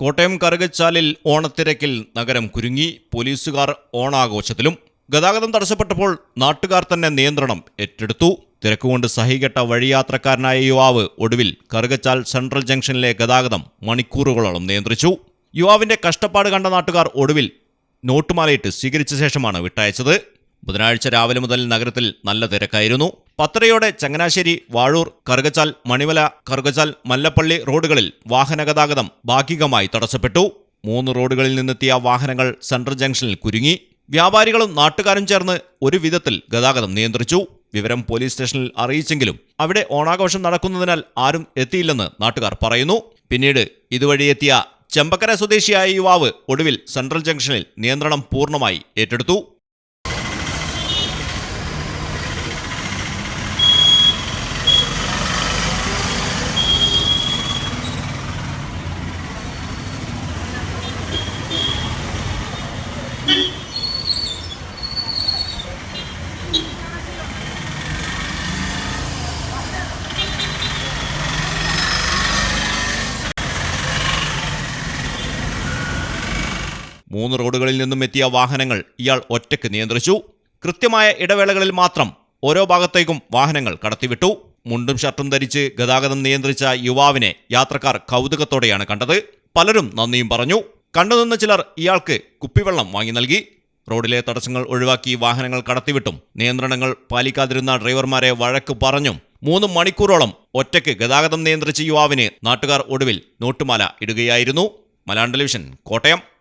കോട്ടയം കറുകച്ചാലിൽ ഓണത്തിരക്കിൽ നഗരം കുരുങ്ങി പോലീസുകാർ ഓണാഘോഷത്തിലും. ഗതാഗതം തടസ്സപ്പെട്ടപ്പോൾ നാട്ടുകാർ തന്നെ നിയന്ത്രണം ഏറ്റെടുത്തു. തിരക്കുകൊണ്ട് സഹികെട്ട വഴിയാത്രക്കാരനായ യുവാവ് ഒടുവിൽ കറുകച്ചാൽ സെൻട്രൽ ജംഗ്ഷനിലെ ഗതാഗതം മണിക്കൂറുകളോളം നിയന്ത്രിച്ചു. യുവാവിന്റെ കഷ്ടപ്പാട് കണ്ട നാട്ടുകാർ ഒടുവിൽ നോട്ടുമാലയിട്ട് സ്വീകരിച്ച ശേഷമാണ് വിട്ടയച്ചത്. ബുധനാഴ്ച രാവിലെ മുതൽ നഗരത്തിൽ നല്ല തിരക്കായിരുന്നു. പത്തരയോടെ ചങ്ങനാശ്ശേരി വാഴൂർ കറുകച്ചാൽ മണിമല കറുകച്ചാൽ മല്ലപ്പള്ളി റോഡുകളിൽ വാഹന ഗതാഗതം ഭാഗികമായി തടസ്സപ്പെട്ടു. മൂന്ന് റോഡുകളിൽ നിന്നെത്തിയ വാഹനങ്ങൾ സെൻട്രൽ ജംഗ്ഷനിൽ കുരുങ്ങി. വ്യാപാരികളും നാട്ടുകാരും ചേർന്ന് ഒരു വിധത്തിൽ ഗതാഗതം നിയന്ത്രിച്ചു. വിവരം പോലീസ് സ്റ്റേഷനിൽ അറിയിച്ചെങ്കിലും അവിടെ ഓണാഘോഷം നടക്കുന്നതിനാൽ ആരും എത്തിയില്ലെന്ന് നാട്ടുകാർ പറയുന്നു. പിന്നീട് ഇതുവഴി എത്തിയ ചെമ്പക്കര സ്വദേശിയായ യുവാവ് ഒടുവിൽ സെൻട്രൽ ജംഗ്ഷനിൽ നിയന്ത്രണം പൂർണമായി ഏറ്റെടുത്തു. മൂന്ന് റോഡുകളിൽ നിന്നും എത്തിയ വാഹനങ്ങൾ ഇയാൾ ഒറ്റയ്ക്ക് നിയന്ത്രിച്ചു. കൃത്യമായ ഇടവേളകളിൽ മാത്രം ഓരോ ഭാഗത്തേക്കും വാഹനങ്ങൾ കടത്തിവിട്ടു. മുണ്ടും ഷർട്ടും ധരിച്ച് ഗതാഗതം നിയന്ത്രിച്ച യുവാവിനെ യാത്രക്കാർ കൗതുകത്തോടെയാണ് കണ്ടത്. പലരും നന്ദിയും പറഞ്ഞു. കണ്ടുനിന്ന ചിലർ ഇയാൾക്ക് കുപ്പിവെള്ളം വാങ്ങി നൽകി. റോഡിലെ തടസ്സങ്ങൾ ഒഴിവാക്കി വാഹനങ്ങൾ കടത്തിവിട്ടും. നിയന്ത്രണങ്ങൾ പാലിക്കാതിരുന്ന ഡ്രൈവർമാരെ വഴക്ക് പറഞ്ഞും മൂന്ന് മണിക്കൂറോളം ഒറ്റയ്ക്ക് ഗതാഗതം നിയന്ത്രിച്ച യുവാവിന് നാട്ടുകാർ ഒടുവിൽ നോട്ടുമാല ഇടുകയായിരുന്നു. മലയാളം ടെലിവിഷൻ കോട്ടയം.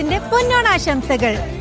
മിത്ര പൊന്നോണാശംസകൾ.